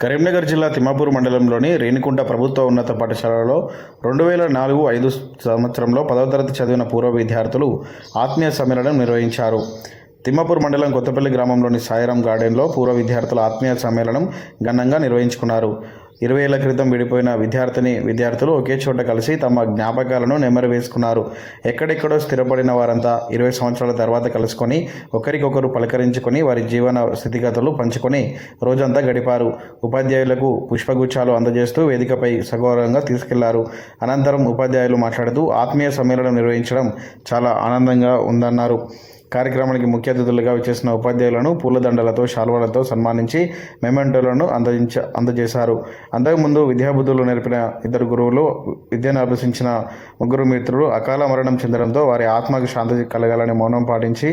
కరీంనగర్ జిల్లా తిమ్మాపూర్ మండలంలోని రేణికుంట ప్రభుత్వ ఉన్నత పాఠశాలలో రెండు వేల నాలుగు ఐదు సంవత్సరంలో పదవ తరగతి చదివిన పూర్వ విద్యార్థులు ఆత్మీయ సమ్మేళనం నిర్వహించారు. తిమ్మాపూర్ మండలం కొత్తపల్లి గ్రామంలోని సాయిరాం గార్డెన్లో పూర్వ విద్యార్థుల ఆత్మీయ సమ్మేళనం ఘనంగా నిర్వహించుకున్నారు. ఇరవై ఏళ్ళ క్రితం విడిపోయిన విద్యార్థిని విద్యార్థులు ఒకే చోట కలిసి తమ జ్ఞాపకాలను నెమరు వేసుకున్నారు ఎక్కడెక్కడో స్థిరపడిన వారంతా ఇరవై సంవత్సరాల తర్వాత కలుసుకొని ఒకరికొకరు పలకరించుకొని వారి జీవన స్థితిగతులు పంచుకొని రోజంతా గడిపారు. ఉపాధ్యాయులకు పుష్పగుచ్చాలు అందజేస్తూ వేదికపై సగౌరవంగా తీసుకెళ్ళారు. అనంతరం ఉపాధ్యాయులు మాట్లాడుతూ ఆత్మీయ సమ్మేళనం నిర్వహించడం చాలా ఆనందంగా ఉందన్నారు. కార్యక్రమానికి ముఖ్య అతిథులుగా వచ్చేసిన ఉపాధ్యాయులను పూలదండలతో శాల్వాలతో సన్మానించి మెమెంటోలను అందజేంచ అందజేశారు. అంతకుముందు విద్యాబుద్ధులు నేర్పిన ఇద్దరు గురువులు విద్యను అభ్యసించిన ముగ్గురు మిత్రులు అకాల మరణం చెందడంతో వారి ఆత్మకు శాంతి కలగాలని మౌనం పాటించి